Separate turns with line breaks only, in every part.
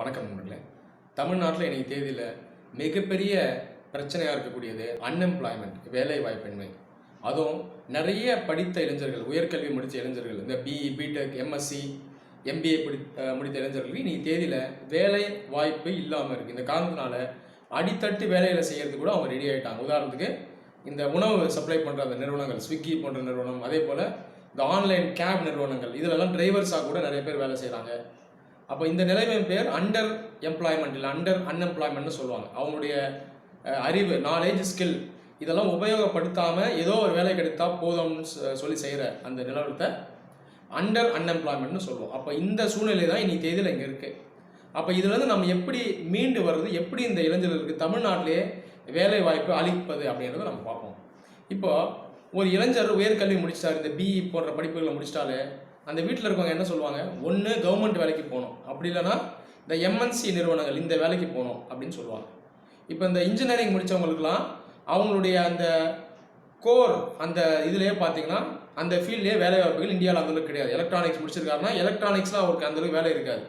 வணக்கம் நண்பர்களே. தமிழ்நாட்டில் இன்றைக்கி தேதியில் மிகப்பெரிய பிரச்சனையாக இருக்கக்கூடியது அன்எம்ப்ளாய்மெண்ட் வேலை வாய்ப்பின்மை அதுவும் நிறைய படித்த இளைஞர்கள் உயர்கல்வி முடித்த இளைஞர்கள் இந்த பிஇ பிடெக் எம்எஸ்சி எம்பிஏ படி முடித்த இளைஞர்களுக்கு இன்னைக்கு தேதியில் வேலை வாய்ப்பு இல்லாமல் இருக்குது இந்த காரணத்தினால அடித்தட்டு வேலைகளை செய்கிறது கூட அவங்க ரெடி ஆகிட்டாங்க உதாரணத்துக்கு இந்த உணவு சப்ளை பண்ணுற அந்த நிறுவனங்கள் ஸ்விக்கி போன்ற நிறுவனம் அதே போல் இந்த ஆன்லைன் கேப் நிறுவனங்கள் இதிலெல்லாம் டிரைவர்ஸாக கூட நிறைய பேர் வேலை செய்கிறாங்க அப்போ இந்த நிலைமையின் பேர் அண்டர் எம்ப்ளாய்மெண்ட் இல்லை அண்டர் அன்எம்ப்ளாய்மெண்ட்னு சொல்லுவாங்க. அவங்களுடைய அறிவு நாலேஜ் ஸ்கில் இதெல்லாம் உபயோகப்படுத்தாமல் ஏதோ ஒரு வேலை கிடைத்தா போதும்னு சொ- சொல்லி செய்கிற அந்த நிலவரத்தை அண்டர் அன்எம்ப்ளாய்மெண்ட்னு சொல்லுவோம். அப்போ இந்த சூழ்நிலை தான் இன்னைக்கு தேதியில் இங்கே இருக்குது அப்போ இதுலேருந்து நம்ம எப்படி மீண்டு வர்றது எப்படி இந்த இளைஞர்களுக்கு தமிழ்நாட்டிலேயே வேலை வாய்ப்பு அளிப்பது அப்படின்றத நம்ம பார்ப்போம். இப்போ ஒரு இளைஞர் உயர்கல்வி முடிச்சிட்டாரு இந்த பிஇ போன்ற படிப்புகளை முடிச்சிட்டாலே அந்த வீட்டில் இருக்கவங்க என்ன சொல்லுவாங்க? ஒன்று கவர்மெண்ட் வேலைக்கு போகணும். அப்படி இல்லைன்னா இந்த எம்என்சி நிறுவனங்கள் இந்த வேலைக்கு போகணும். அப்படின்னு சொல்லுவாங்க. இப்போ இந்த இன்ஜினியரிங் முடித்தவங்களுக்குலாம் அவங்களுடைய அந்த கோர் அந்த இதுலேயே பார்த்தீங்கன்னா அந்த ஃபீல்ட்லேயே வேலை வாய்ப்புகள் இந்தியாவில் அந்தளவுக்கு கிடையாது. எலக்ட்ரானிக்ஸ் முடிச்சிருக்காருன்னா எலக்ட்ரானிக்ஸ்லாம் அவருக்கு அந்தளவுக்கு வேலை இருக்காது.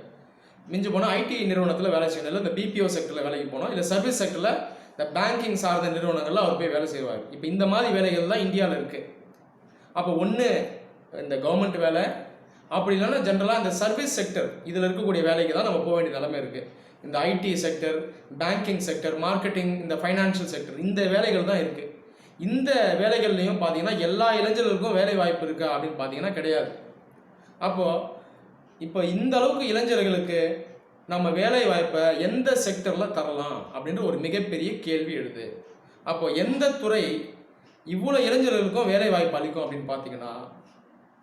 மிஞ்சி போனால் ஐடி நிறுவனத்தில் வேலை செய்யணும். இல்லை இந்த பிபிஓ செக்டரில் வேலைக்கு போனோம் இல்லை சர்வீஸ் செக்டரில் இந்த பேங்கிங் சார்ந்த நிறுவனங்களில் அவர் போய் வேலை செய்வார். இப்போ இந்த மாதிரி வேலைகள் தான் இந்தியாவில் இருக்குது அப்போ ஒன்று இந்த கவர்மெண்ட் வேலை அப்படி இல்லைன்னா ஜென்ரலாக இந்த சர்வீஸ் செக்டர் இதில் இருக்கக்கூடிய வேலைக்கு தான் நம்ம போக வேண்டிய நிலைமை இருக்குது இந்த IT sector banking sector marketing இந்த ஃபைனான்ஷியல் செக்டர் இந்த வேலைகள் தான் இருக்குது இந்த வேலைகள்லையும் பார்த்தீங்கன்னா எல்லா இளைஞர்களுக்கும் வேலை வாய்ப்பு இருக்கா அப்படின்னு பார்த்தீங்கன்னா கிடையாது. அப்போது இப்போ இந்த அளவுக்கு இளைஞர்களுக்கு நம்ம வேலை வாய்ப்பை எந்த செக்டரில் தரலாம் அப்படின்ற ஒரு மிகப்பெரிய கேள்வி எழுது. அப்போது எந்த துறை இவ்வளோ இளைஞர்களுக்கும் வேலை வாய்ப்பு அளிக்கும் அப்படின்னு பார்த்தீங்கன்னா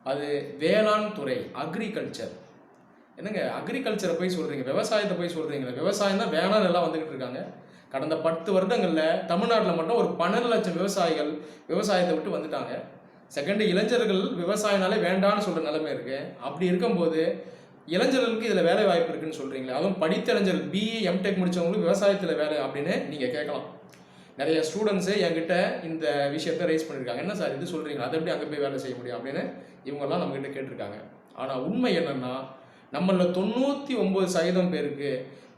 அது வேளாண் துறை அக்ரிகல்ச்சர் என்னங்க அக்ரிகல்ச்சரை போய் சொல்கிறீங்க விவசாயத்தை போய் சொல்கிறீங்க விவசாயம் தான் வேணாம் எல்லாம் வந்துக்கிட்டு இருக்காங்க. கடந்த பத்து வருடங்களில் தமிழ்நாட்டில் மட்டும் ஒரு பன்னெண்டு லட்சம் விவசாயிகள் விவசாயத்தை விட்டு வந்துட்டாங்க. செகண்ட் இளைஞர்கள் விவசாயனாலே வேண்டான்னு சொல்கிற நிலைமை இருக்குது அப்படி இருக்கும்போது இளைஞர்களுக்கு இதில் வேலை வாய்ப்பு இருக்குன்னு சொல்கிறீங்களே அதுவும் படித்த இளைஞர்கள் பிஇ எம்டெக் முடித்தவங்களுக்கு விவசாயத்தில் வேலை அப்படின்னு நீங்கள் கேட்கலாம். நிறைய ஸ்டூடெண்ட்ஸே என்கிட்ட இந்த விஷயத்த ரைஸ் பண்ணியிருக்காங்க என்ன சார் இது சொல்கிறீங்க அதை எப்படி அங்கே போய் வேலை செய்ய முடியும் அப்படின்னு இவங்கெல்லாம் நம்மக்கிட்ட கேட்டிருக்காங்க. ஆனால் உண்மை என்னென்னா நம்மளில் தொண்ணூற்றி ஒம்பது சதவீதம் பேருக்கு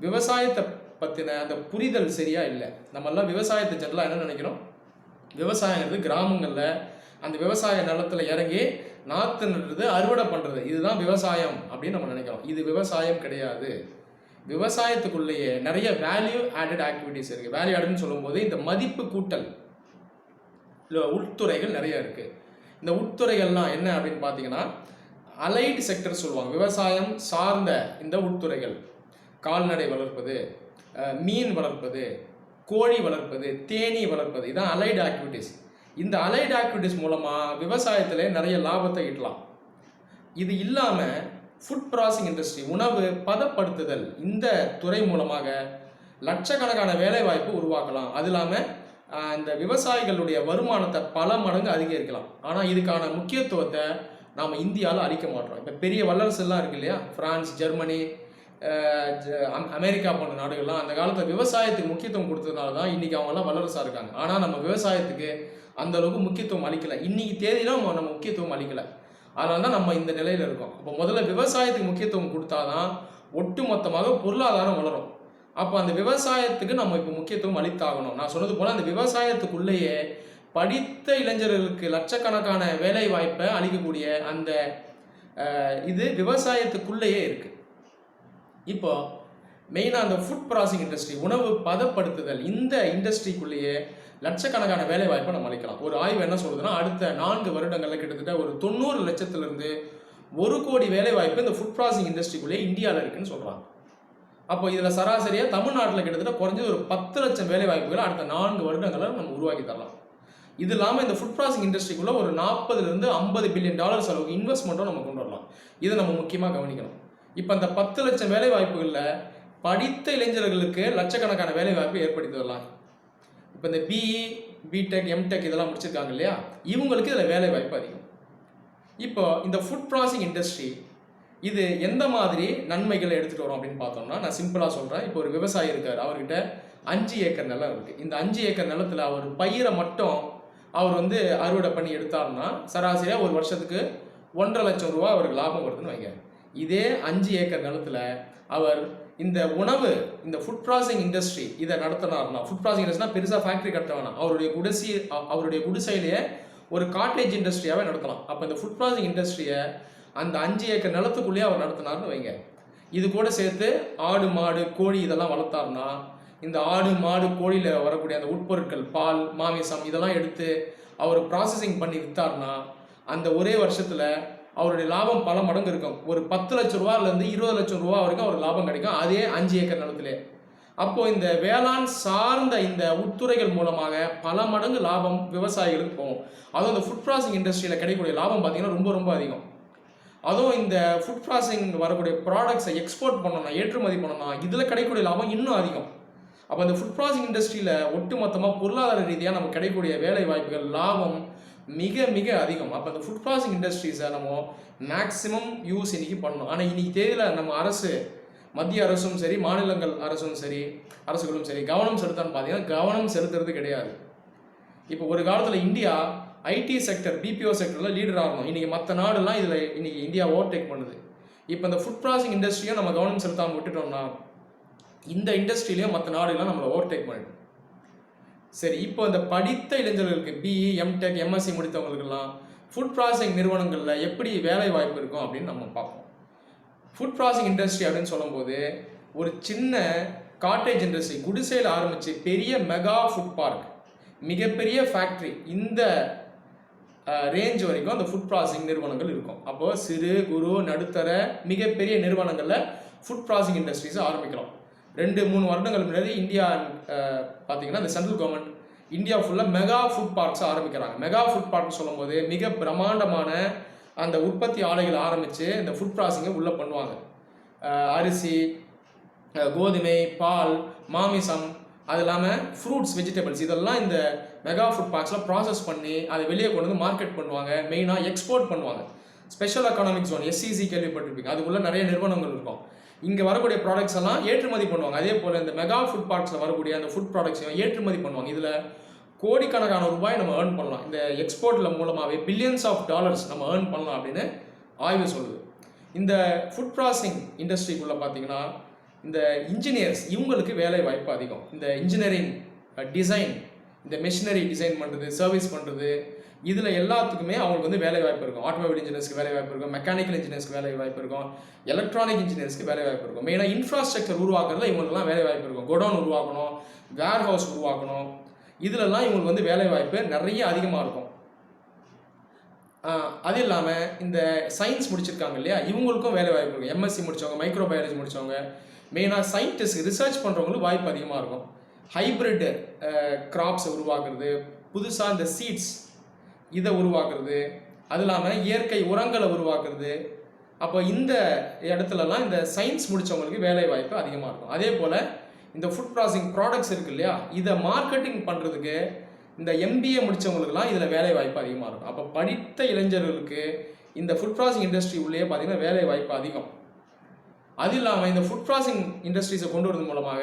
விவசாயத்தை பற்றின அந்த புரிதல் சரியாக இல்லை. நம்மெல்லாம் விவசாயத்தை ஜெனரலாக என்ன நினைக்கிறோம்? விவசாயங்கிறது கிராமங்களில் அந்த விவசாய நிலத்தில் இறங்கி நாற்று நடுறது அறுவடை பண்ணுறது இதுதான் விவசாயம் அப்படின்னு நம்ம நினைக்கிறோம். இது விவசாயம் கிடையாது. விவசாயத்துக்குள்ளேயே நிறைய வேல்யூ ஆடட் ஆக்டிவிட்டிஸ் இருக்குது வேல்யூ ஆடட்னு சொல்லும்போது இந்த மதிப்பு கூட்டல் இல்லை உட்துறைகள் நிறைய இருக்குது இந்த உட்துறைகள்லாம் என்ன அப்படின்னு பார்த்தீங்கன்னா அலைடு செக்டர் சொல்லுவாங்க. விவசாயம் சார்ந்த இந்த உட்துறைகள் கால்நடை வளர்ப்பது மீன் வளர்ப்பது கோழி வளர்ப்பது தேனீ வளர்ப்பது இதான் அலைடு ஆக்டிவிட்டிஸ் இந்த அலைடு ஆக்டிவிட்டிஸ் மூலமாக விவசாயத்திலே நிறைய லாபத்தை ஈட்டலாம். இது இல்லாமல் ஃபுட் ப்ராசஸிங் இண்டஸ்ட்ரி உணவு பதப்படுத்துதல் இந்த துறை மூலமாக லட்சக்கணக்கான வேலைவாய்ப்பு உருவாக்கலாம். அது இல்லாமல் இந்த விவசாயிகளுடைய வருமானத்தை பல மடங்கு அதிகரிக்கலாம். ஆனால் இதுக்கான முக்கியத்துவத்தை நாம் இந்தியாவில் அளிக்க மாட்டோம். இப்போ பெரிய வல்லரசுலாம் இருக்கு இல்லையா? ஃப்ரான்ஸ் ஜெர்மனி ஜ- அம்- அமெரிக்கா போன்ற நாடுகள்லாம் அந்த காலத்தில் விவசாயத்துக்கு முக்கியத்துவம் கொடுத்ததுனால தான் இன்றைக்கி அவங்கெல்லாம் வல்லரசாக இருக்காங்க. ஆனால் நம்ம விவசாயத்துக்கு அந்த அளவுக்கு முக்கியத்துவம் அளிக்கலை. இன்றைக்கி தேதியில நம்ம நம்ம முக்கியத்துவம் அளிக்கலை. அதனால தான் நம்ம இந்த நிலையில் இருக்கோம். அப்போ முதல்ல விவசாயத்துக்கு முக்கியத்துவம் கொடுத்தாதான் ஒட்டுமொத்தமாக பொருளாதாரம் வளரும். அப்போ அந்த விவசாயத்துக்கு நம்ம இப்போ முக்கியத்துவம் அளித்தாகணும். நான் சொன்னது போல் அந்த விவசாயத்துக்குள்ளேயே படித்த இளைஞர்களுக்கு லட்சக்கணக்கான வேலை வாய்ப்பை அளிக்கக்கூடிய அந்த இது விவசாயத்துக்குள்ளேயே இருக்குது இப்போ மெயினாக அந்த ஃபுட் ப்ராசஸிங் இண்டஸ்ட்ரி உணவு பதப்படுத்துதல் இந்த இண்டஸ்ட்ரிக்குள்ளேயே லட்சக்கணக்கான வேலை வாய்ப்பை நம்ம அளிக்கலாம். ஒரு ஆய்வு என்ன சொல்லுதுன்னா அடுத்த நான்கு வருடங்களில் கிட்டத்தட்ட ஒரு தொண்ணூறு லட்சத்திலிருந்து ஒரு கோடி வேலை வாய்ப்பு இந்த ஃபுட் ப்ராசஸிங் இண்டஸ்ட்ரிக்குள்ளேயே இந்தியாவில் இருக்குன்னு சொல்கிறாங்க அப்போ இதில் சராசரியாக தமிழ்நாட்டில் கிட்டத்தட்ட குறைஞ்சது ஒரு பத்து லட்சம் வேலை வாய்ப்புகளை அடுத்த நான்கு வருடங்களில் நம்ம உருவாக்கி தரலாம். இது இல்லாமல் இந்த ஃபுட் ப்ராசஸிங் இண்டஸ்ட்ரிக்குள்ளே ஒரு நாற்பதுலேருந்து ஐம்பது பில்லியன் டாலர்ஸ் அளவுக்கு இன்வெஸ்ட்மெண்ட்டும் நம்ம கொண்டு வரலாம். இதை நம்ம முக்கியமாக கவனிக்கணும். இப்போ இந்த பத்து லட்சம் வேலை வாய்ப்புகளில் படித்த இளைஞர்களுக்கு லட்சக்கணக்கான வேலை வாய்ப்பு ஏற்படுத்தி தரலாம். இப்போ இந்த பிஇ பிடெக் எம்டெக் இதெல்லாம் முடிச்சிருக்காங்க இல்லையா? இவங்களுக்கு இதில் வேலை வாய்ப்பு அதிகம். இப்போ இந்த ஃபுட் ப்ராசஸிங் இண்டஸ்ட்ரி இது எந்த மாதிரி நன்மைகளை எடுத்துகிட்டு வரும் அப்படின்னு பார்த்தோம்னா நான் சிம்பிளாக சொல்கிறேன் இப்போ ஒரு விவசாயி இருக்கார் அவர்கிட்ட அஞ்சு ஏக்கர் நிலம் இருக்குது இந்த அஞ்சு ஏக்கர் நிலத்தில் அவர் பயிரை மட்டும் அவர் வந்து அறுவடை பண்ணி எடுத்தார்னா சராசரியாக ஒரு வருஷத்துக்கு ஒன்றரை லட்சம் ரூபா அவருக்கு லாபம் வருதுன்னு வைங்க. இதே அஞ்சு ஏக்கர் நிலத்துல அவர் இந்த உணவு இந்த ஃபுட் ப்ராசஸிங் இண்டஸ்ட்ரி இதை நடத்தினார்னா ஃபுட் ப்ராசஸிங் இண்டஸ்ட்ரினா பெருசாக ஃபேக்ட்ரி கட்ட வேணாம். அவருடைய குடிசை அவருடைய குடிசையிலேயே ஒரு காட்டேஜ் இண்டஸ்ட்ரியாவே நடத்தலாம். அப்போ இந்த ஃபுட் ப்ராசஸிங் இண்டஸ்ட்ரியை அந்த அஞ்சு ஏக்கர் நிலத்துக்குள்ளேயே அவர் நடத்தினார்னு வைங்க. இது கூட சேர்த்து ஆடு மாடு கோழி இதெல்லாம் வளர்த்தாருன்னா இந்த ஆடு மாடு கோழியில் வரக்கூடிய அந்த உட்பொருட்கள் பால் மாமிசம் இதெல்லாம் எடுத்து அவர் ப்ராசஸிங் பண்ணி விற்றார்னா அந்த ஒரே வருஷத்தில் அவருடைய லாபம் பல மடங்கு இருக்கும். ஒரு பத்து லட்ச ரூபாயிலேருந்து இருபது லட்சம் ரூபா வரைக்கும் அவருக்கு லாபம் கிடைக்கும். அதே அஞ்சு ஏக்கர் நிலத்திலே. அப்போது இந்த வேளாண் சார்ந்த இந்த உட்துறைகள் மூலமாக பல மடங்கு லாபம் விவசாயிகளுக்கு போகும். அதுவும் இந்த ஃபுட் ப்ராசஸிங் இண்டஸ்ட்ரியில் கிடைக்கக்கூடிய லாபம் பார்த்தீங்கன்னா ரொம்ப ரொம்ப அதிகம். அதுவும் இந்த ஃபுட் ப்ராசஸிங் வரக்கூடிய ப்ராடக்ட்ஸை எக்ஸ்போர்ட் பண்ணணும் ஏற்றுமதி பண்ணணும் இதில் கிடைக்கக்கூடிய லாபம் இன்னும் அதிகம். அப்போ இந்த ஃபுட் ப்ராசஸிங் இண்டஸ்ட்ரியில் ஒட்டுமொத்தமாக பொருளாதார ரீதியாக நமக்கு கிடைக்கக்கூடிய வேலை வாய்ப்புகள் லாபம் மிக மிக அதிகம். அப்போ இந்த ஃபுட் ப்ராசஸிங் இண்டஸ்ட்ரீஸை நம்ம மேக்ஸிமம் யூஸ் இன்றைக்கி பண்ணணும். ஆனால் இன்றைக்கி தேதியில் நம்ம அரசு மத்திய அரசும் சரி மாநிலங்கள் அரசும் சரி அரசுகளும் சரி கவனம் செலுத்தான்னு பார்த்தீங்கன்னா கவனம் செலுத்துறது கிடையாது. இப்போ ஒரு காலத்தில் இந்தியா ஐடி செக்டர் பிபிஓ செக்டரில் லீடர் ஆகணும் இன்றைக்கி மற்ற நாடுலாம் இதில் இன்றைக்கி இந்தியா ஓவர்டேக் பண்ணுது. இப்போ இந்த ஃபுட் ப்ராசஸிங் இண்டஸ்ட்ரியும் நம்ம கவனம் செலுத்தாமல் விட்டுட்டோம்னா இந்த இண்டஸ்ட்ரியிலையும் மற்ற நாடுலாம் நம்மளை ஓவர்டேக் பண்ணிடும். சரி இப்போ இந்த படித்த இளைஞர்களுக்கு பிஇ எம்டெக் எம்எஸ்சி முடித்தவங்களுக்கெல்லாம் ஃபுட் ப்ராசஸிங் நிறுவனங்களில் எப்படி வேலை வாய்ப்பு இருக்கும் அப்படின்னு நம்ம பார்ப்போம். ஃபுட் ப்ராசஸிங் இண்டஸ்ட்ரி அப்படின்னு சொல்லும்போது ஒரு சின்ன காட்டேஜ் இண்டஸ்ட்ரி குடிசையில் ஆரம்பித்து பெரிய மெகா ஃபுட் பார்க் மிகப்பெரிய ஃபேக்ட்ரி இந்த ரேஞ்ச் வரைக்கும் அந்த ஃபுட் ப்ராசஸிங் நிறுவனங்கள் இருக்கும். அப்போது சிறு குறு நடுத்தர மிகப்பெரிய நிறுவனங்களில் ஃபுட் ப்ராசஸிங் இண்டஸ்ட்ரீஸை ஆரம்பிக்கலாம் ரெண்டு மூணு வருடங்கள் முன்னாடி இந்தியா பார்த்தீங்கன்னா இந்த சென்ட்ரல் கவர்மெண்ட் இந்தியா ஃபுல்லாக மெகா ஃபுட் பார்க்ஸ் ஆரம்பிக்கிறாங்க. மெகா ஃபுட் பார்க் சொல்லும்போது மிக பிரம்மாண்டமான அந்த உற்பத்தி ஆலைகள் ஆரம்பித்து இந்த ஃபுட் ப்ராசஸிங்கை உள்ளே பண்ணுவாங்க. அரிசி கோதுமை பால் மாமிசம் அது இல்லாமல் ஃப்ரூட்ஸ் வெஜிடபிள்ஸ் இதெல்லாம் இந்த மெகா ஃபுட் பார்க்ஸில் ப்ராசஸ் பண்ணி அதை வெளியே கொண்டு வந்து மார்க்கெட் பண்ணுவாங்க. மெயினாக எக்ஸ்போர்ட் பண்ணுவாங்க. ஸ்பெஷல் எக்கனாமிக் ஜோன் எஸ்சிசி கேள்விப்பட்டிருப்பீங்க. அதுக்குள்ளே நிறைய நிறுவனங்கள் இருக்கும். இங்கே வரக்கூடிய ப்ராடக்ட்ஸ் எல்லாம் ஏற்றுமதி பண்ணுவாங்க. அதே போல் இந்த மெகா ஃபுட் பார்க்ஸில் வரக்கூடிய அந்த ஃபுட் ப்ராடக்ட்ஸையும் ஏற்றுமதி பண்ணுவாங்க. இதில் கோடிக்கணக்கான ரூபாய் நம்ம ஏர்ன் பண்ணலாம். இந்த எக்ஸ்போர்ட்டில் மூலமாகவே பில்லியன்ஸ் ஆஃப் டாலர்ஸ் நம்ம ஏர்ன் பண்ணலாம் அப்படின்னு ஆய்வு சொல்லுது. இந்த ஃபுட் ப்ராசஸிங் இண்டஸ்ட்ரிக்குள்ளே பார்த்தீங்கன்னா இந்த இன்ஜினியர்ஸ் இவங்களுக்கு வேலை வாய்ப்பு அதிகம். இந்த இன்ஜினியரிங் டிசைன் uh, இந்த மெஷினரி டிசைன் பண்ணுறது சர்வீஸ் பண்ணுறது இதில் எல்லாத்துக்குமே அவங்களுக்கு வந்து வேலை வாய்ப்பு இருக்கும். ஆட்டோமொபைல் இன்ஜினியர்ஸ்க்கு வேலை வாய்ப்பு இருக்கும். மெக்கானிக்கல் இன்ஜினியர்ஸ்க்கு வேலை வாய்ப்பு இருக்கும். எலக்ட்ரானிக் இன்ஜினியர்ஸ்க்கு வேலை வாய்ப்பு இருக்கும். மெயினாக இன்ஃப்ராஸ்ட்ரக்சர் உருவாக்குறதுல இவங்களுக்குலாம் வேலை வாய்ப்பு இருக்கும். கோடவுன் உருவாக்கணும் வேர் ஹவுஸ் உருவாக்கணும். இதுலலாம் இவங்களுக்கு வந்து வேலை வாய்ப்பு நிறைய அதிகமாக இருக்கும். அது இல்லாமல் இந்த சயின்ஸ் முடிச்சிருக்காங்க இல்லையா? இவங்களுக்கும் வேலை வாய்ப்பு இருக்கும். எம்எஸ்சி முடிச்சவங்க மைக்ரோ பயாலஜி முடிச்சவங்க மெயினாக சயின்டிஸ்ட் ரிசர்ச் பண்ணுறவங்களுக்கு வாய்ப்பு அதிகமாக இருக்கும். ஹைப்ரிட் கிராப்ஸை uh, உருவாக்குறது புதுசாக இந்த சீட்ஸ் இதை உருவாக்குறது அது இல்லாமல் இயற்கை உரங்களை உருவாக்குறது. அப்போ இந்த இடத்துலலாம் இந்த சயின்ஸ் முடிச்சவங்களுக்கு வேலை வாய்ப்பு அதிகமாக இருக்கும். அதே போல் இந்த ஃபுட் ப்ராசஸிங் ப்ராடக்ட்ஸ் இருக்கு இல்லையா இதை மார்க்கெட்டிங் பண்ணுறதுக்கு இந்த எம்பிஏ முடிச்சவங்களுக்குலாம் இதில் வேலை வாய்ப்பு அதிகமாக இருக்கும். அப்போ படித்த இளைஞர்களுக்கு இந்த ஃபுட் ப்ராசஸிங் இண்டஸ்ட்ரி உள்ளே பார்த்தீங்கன்னா வேலை வாய்ப்பு அதிகம். அது இல்லாமல் இந்த ஃபுட் ப்ராசஸிங் இண்டஸ்ட்ரீஸை கொண்டு வரது மூலமாக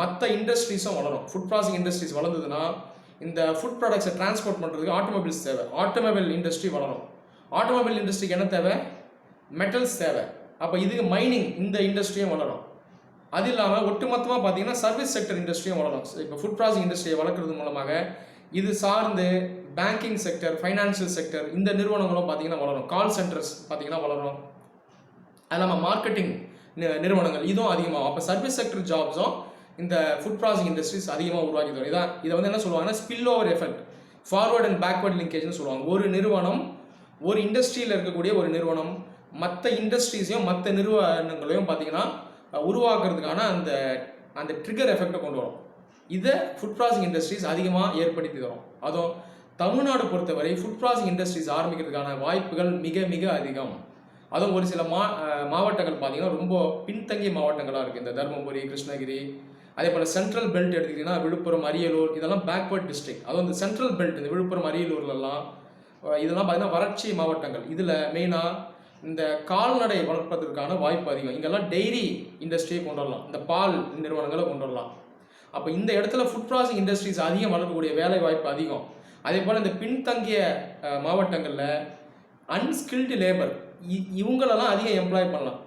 மற்ற இண்டஸ்ட்ரீஸும் வளரும். ஃபுட் ப்ராசஸிங் இண்டஸ்ட்ரீஸ் வளர்ந்ததுன்னா இந்த ஃபுட் ப்ராடக்ட்ஸை டிரான்ஸ்போர்ட் பண்ணுறதுக்கு ஆட்டோமொபைல்ஸ் தேவை. ஆட்டோமொபைல் இண்டஸ்ட்ரி வளரும். ஆட்டோமொபைல் இண்டஸ்ட்ரிக்கு என்ன தேவை? மெட்டல்ஸ் தேவை. அப்போ இதுக்கு மைனிங் இந்த இண்டஸ்ட்ரியும் வளரும். அது இல்லாமல் ஒட்டுமொத்தமாக பார்த்தீங்கன்னா சர்வீஸ் செக்டர் இண்டஸ்ட்ரியும் வளரும். இப்போ ஃபுட் ப்ராசஸிங் இண்டஸ்ட்ரியை வளர்க்குறது மூலமாக இது சார்ந்து பேங்கிங் செக்டர் ஃபைனான்சியல் செக்டர் இந்த நிறுவனங்களும் பார்த்தீங்கன்னா வளரும். கால் சென்டர்ஸ் பார்த்தீங்கன்னா வளரும். அது இல்லாமல் மார்க்கெட்டிங் நிறுவனங்கள் இதுவும் அதிகமாகும். அப்போ சர்வீஸ் செக்டர் ஜாப்ஸும் இந்த ஃபுட் ப்ராசஸிங் இண்டஸ்ட்ரீஸ் அதிகமாக உருவாக்கி தரும். இதான் இதை வந்து என்ன சொல்லுவாங்கன்னா spill over effect forward and backward லிங்கேஜ்னு சொல்லுவாங்க. ஒரு நிறுவனம் ஒரு இண்டஸ்ட்ரியில் இருக்கக்கூடிய ஒரு நிறுவனம் மற்ற இண்டஸ்ட்ரீஸையும் மற்ற நிறுவனங்களையும் பார்த்தீங்கன்னா உருவாக்குறதுக்கான அந்த அந்த ட்ரிகர் எஃபெக்டை கொண்டு வரும். இதை ஃபுட் ப்ராசஸிங் இண்டஸ்ட்ரீஸ் அதிகமாக ஏற்படுத்தி தரும். அதுவும் தமிழ்நாடு பொறுத்தவரை ஃபுட் ப்ராசஸிங் இண்டஸ்ட்ரீஸ் ஆரம்பிக்கிறதுக்கான வாய்ப்புகள் மிக மிக அதிகம். அதுவும் ஒரு சில மா மாவட்டங்கள் பார்த்தீங்கன்னா ரொம்ப பின்தங்கிய மாவட்டங்களாக இருக்குது இந்த தருமபுரி கிருஷ்ணகிரி அதே போல் சென்ட்ரல் பெல்ட் எடுத்துக்கிட்டிங்கன்னா விழுப்புரம் அரியலூர் இதெல்லாம் பேக்வர்ட் டிஸ்ட்ரிக்ட் அதுவும் இந்த சென்ட்ரல் பெல்ட் இந்த விழுப்புரம் அரியலூர்லலாம். இதெல்லாம் பார்த்தீங்கன்னா வறட்சி மாவட்டங்கள். இதில் மெயினாக இந்த கால்நடை வளர்ப்பதற்கான வாய்ப்பு அதிகம். இங்கெல்லாம் டெய்ரி இண்டஸ்ட்ரியை கொண்டு வரலாம். இந்த பால் நிறுவனங்களை கொண்டு வரலாம். அப்போ இந்த இடத்துல ஃபுட் ப்ராசஸிங் இண்டஸ்ட்ரீஸ் அதிகம் வளர்க்கக்கூடிய வேலை வாய்ப்பு அதிகம். அதே போல் இந்த பின்தங்கிய மாவட்டங்களில் அன்ஸ்கில்டு லேபர் இ- இவங்களெல்லாம் அதிகம் எம்ப்ளாய் பண்ணலாம்.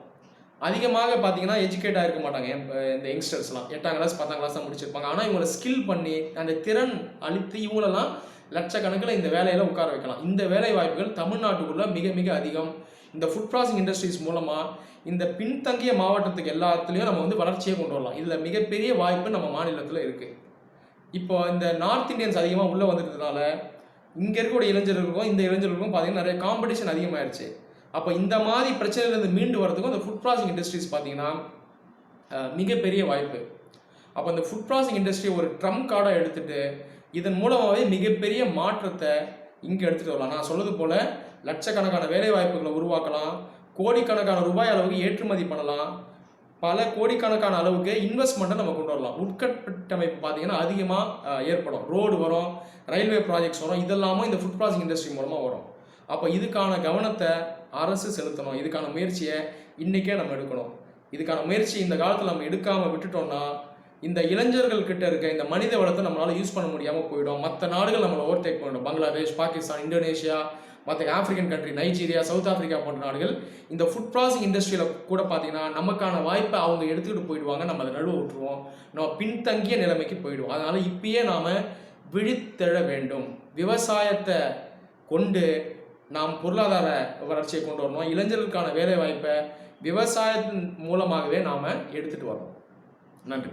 அதிகமாக பார்த்தீங்கன்னா எஜுகேட் ஆகிருக்க மாட்டாங்க. இந்த யங்ஸ்டர்ஸ்லாம் எட்டாம் கிளாஸ் பத்தாம் கிளாஸ் தான் முடிச்சிருப்பாங்க. ஆனால் இவங்களை ஸ்கில் பண்ணி அந்த திறன் அளித்து இவங்களெல்லாம் லட்சக்கணக்கில் இந்த வேலையில உட்கார வைக்கலாம். இந்த வேலை வாய்ப்புகள் தமிழ்நாட்டுக்குள்ள மிக மிக அதிகம். இந்த ஃபுட் ப்ராசஸிங் இண்டஸ்ட்ரீஸ் மூலமாக இந்த பின்தங்கிய மாவட்டத்துக்கு எல்லாத்துலேயும் நம்ம வந்து வளர்ச்சியை கொண்டு வரலாம். இதில் மிகப்பெரிய வாய்ப்பு நம்ம மாநிலத்தில் இருக்குது இப்போ இந்த நார்த் இந்தியன்ஸ் அதிகமாக உள்ளே வந்துட்டதுனால இங்கே இருக்கக்கூடிய இளைஞர்களுக்கும் இந்த இளைஞர்களுக்கும் பார்த்தீங்கன்னா நிறைய காம்படிஷன் அதிகமாகிடுச்சு அப்போ இந்த மாதிரி பிரச்சனையிலேருந்து மீண்டு வரதுக்கும் அந்த ஃபுட் ப்ராசஸிங் இண்டஸ்ட்ரீஸ் பார்த்தீங்கன்னா மிகப்பெரிய வாய்ப்பு. அப்போ இந்த ஃபுட் ப்ராசஸிங் இண்டஸ்ட்ரியை ஒரு ட்ரம் கார்டாக எடுத்துகிட்டு இதன் மூலமாகவே மிகப்பெரிய மாற்றத்தை இங்கே எடுத்துகிட்டு வரலாம். நான் சொல்வது போல் லட்சக்கணக்கான வேலை வாய்ப்புகளை உருவாக்கலாம் கோடிக்கணக்கான ரூபாய் அளவுக்கு ஏற்றுமதி பண்ணலாம் பல கோடிக்கணக்கான அளவுக்கு இன்வெஸ்ட்மெண்ட்டை நம்ம கொண்டு வரலாம். உட்கட்டமைப்பு பார்த்தீங்கன்னா அதிகமாக ஏற்படும். ரோடு வரும் ரயில்வே ப்ராஜெக்ட்ஸ் வரும் இதெல்லாமும் இந்த ஃபுட் ப்ராசஸிங் இண்டஸ்ட்ரி மூலமாக வரும். அப்போ இதுக்கான கவனத்தை அரசு செலுத்தணும். இதுக்கான முயற்சியை இன்றைக்கே நம்ம எடுக்கணும். இதுக்கான முயற்சி இந்த காலத்தில் நம்ம எடுக்காமல் விட்டுட்டோம்னா இந்த இளைஞர்கள் கிட்ட இருக்க இந்த மனித வளத்தை நம்மளால் யூஸ் பண்ண முடியாமல் போயிடும். மற்ற நாடுகள் நம்மளை ஓவர்டேக் பண்ணிடும் பங்களாதேஷ் பாகிஸ்தான் இந்தோனேஷியா மற்ற African country Nigeria South Africa போன்ற நாடுகள் இந்த ஃபுட் ப்ராசஸிங் இண்டஸ்ட்ரியில் கூட பார்த்தீங்கன்னா நமக்கான வாய்ப்பை அவங்க எடுத்துக்கிட்டு போயிடுவாங்க. நம்ம அதை நடுவு விட்டுருவோம். நம்ம பின்தங்கிய நிலைமைக்கு போயிடுவோம். அதனால் இப்பயே நாம் விழித்தெழ வேண்டும். விவசாயத்தை கொண்டு நாம் பொருளாதார வளர்ச்சியை கொண்டு வரணும். இளைஞர்களுக்கான வேலை வாய்ப்பை விவசாயத்தின் மூலமாகவே நாம் எடுத்துகிட்டு வரணும். நன்றி.